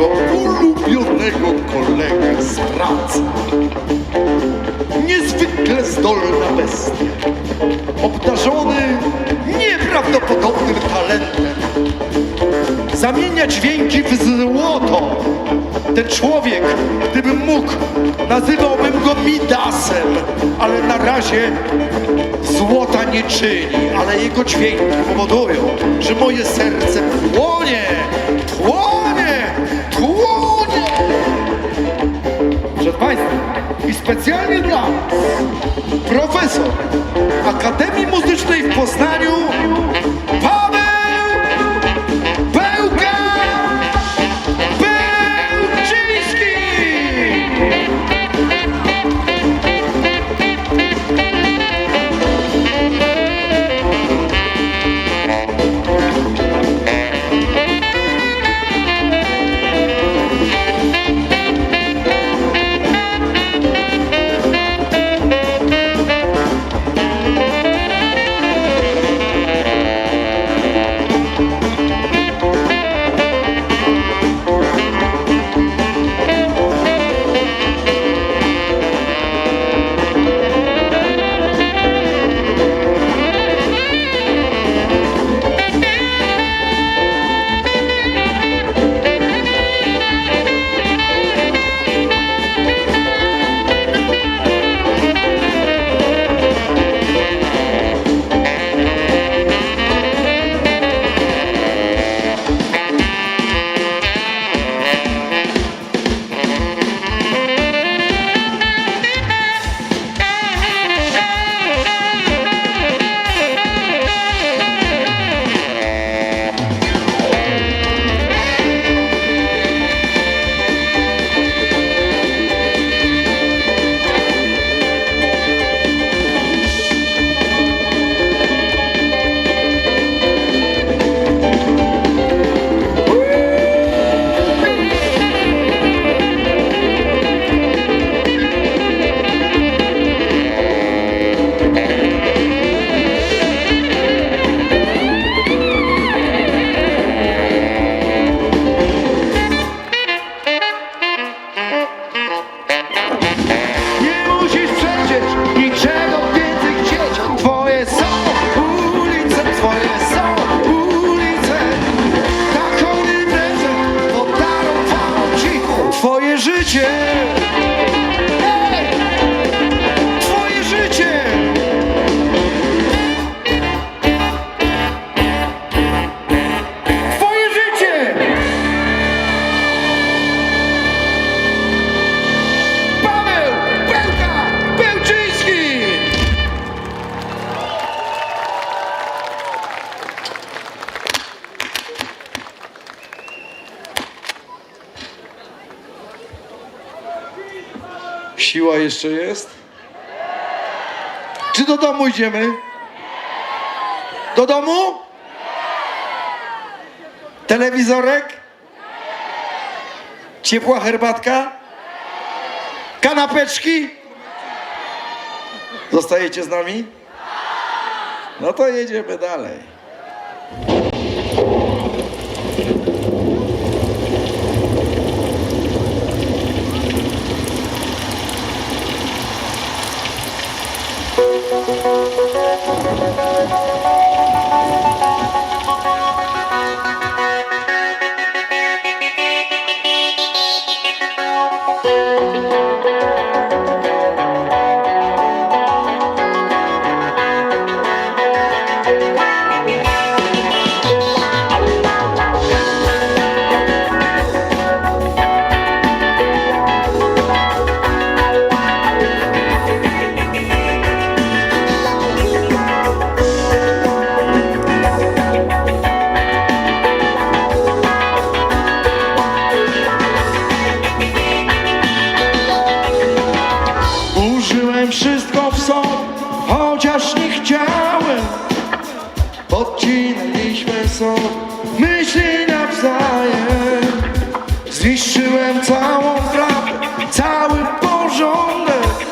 mojego ulubionego kolegę z pracy. Niezwykle zdolna bestia, obdarzony nieprawdopodobnym talentem. Zamienia dźwięki w złoto. Ten człowiek, gdybym mógł, nazywałbym go Midasem, ale na razie złota nie czyni, ale jego dźwięki powodują, że moje serce płonie, płonie! jeszcze jest? Czy do domu idziemy? Do domu? Telewizorek? Ciepła herbatka? Kanapeczki? Zostajecie z nami? No to jedziemy dalej. małym Podcinaliśmy sobie myśli nawzajem. Zniszczyłem całą prawdę, cały porządek.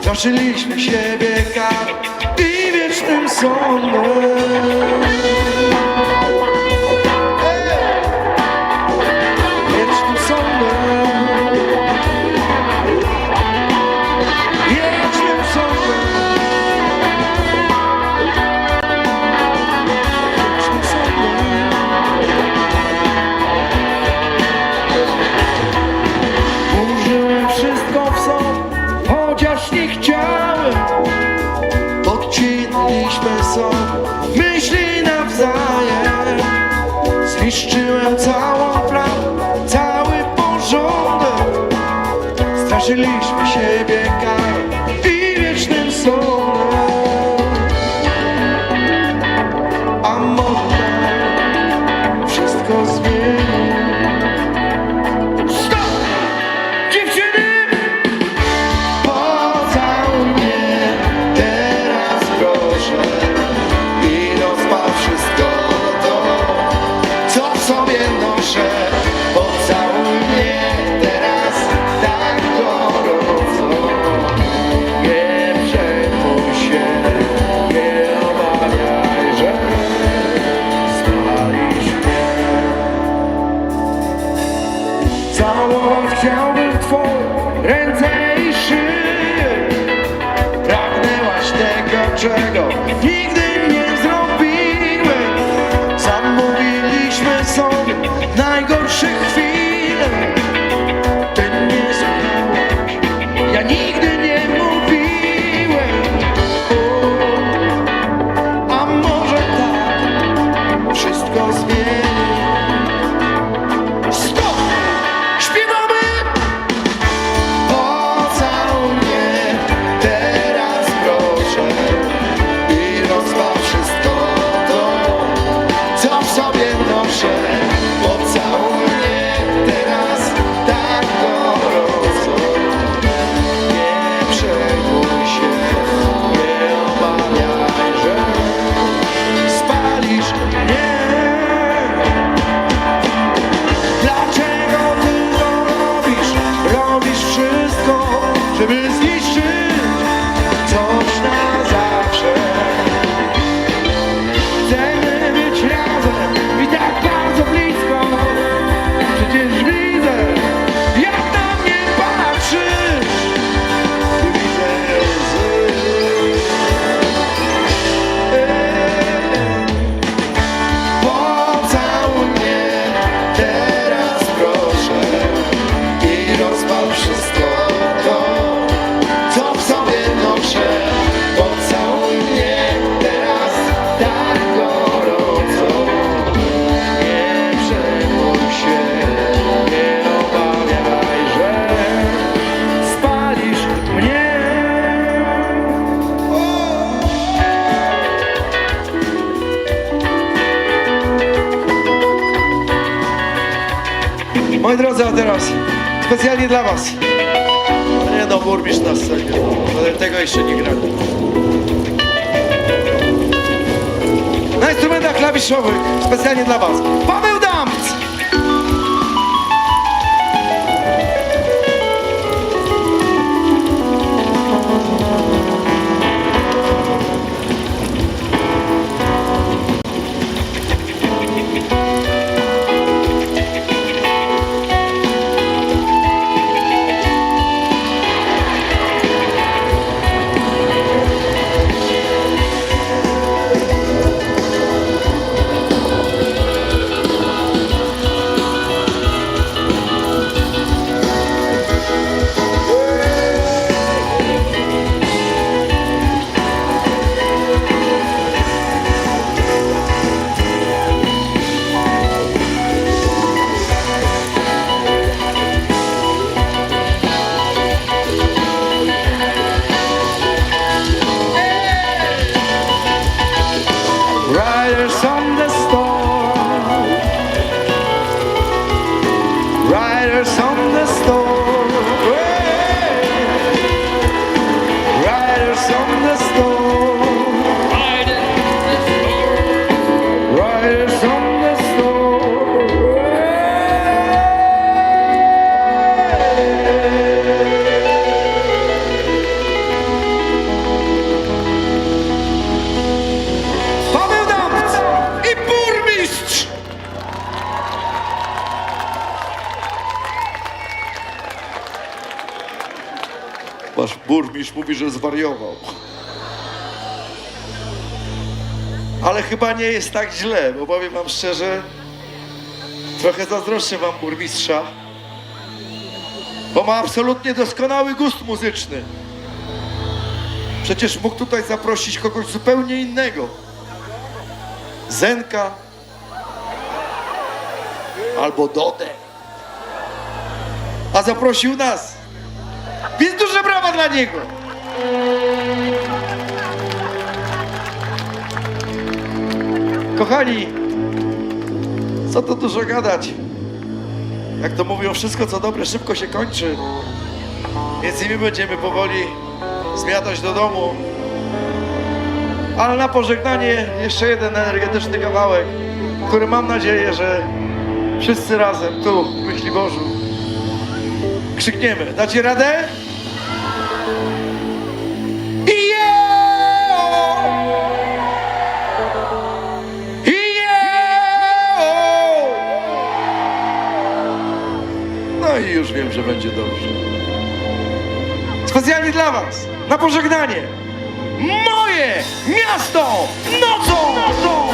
Straszyliśmy siebie karą i wiecznym sądem. feliz Specjalnie dla was. Nie no, burmistrz na scenie. Ale tego jeszcze nie gramy. Na instrumentach klawiszowych. Specjalnie dla was. Paweł! Burmistrz mówi, że zwariował. Ale chyba nie jest tak źle, bo powiem wam szczerze, trochę zazdroszczę wam burmistrza, bo ma absolutnie doskonały gust muzyczny. Przecież mógł tutaj zaprosić kogoś zupełnie innego. Zenka albo Dodę. A zaprosił nas. Więc duże brawa dla niego. Kochani, co tu dużo gadać? Jak to mówią, wszystko co dobre szybko się kończy. Więc i my będziemy powoli zmiatać do domu. Ale na pożegnanie jeszcze jeden energetyczny kawałek, który mam nadzieję, że wszyscy razem tu w Myśliborzu krzykniemy. Dacie radę? Że będzie dobrze. Specjalnie dla Was, na pożegnanie. Moje miasto nocą! nocą!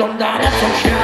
ลงดาและสงคราม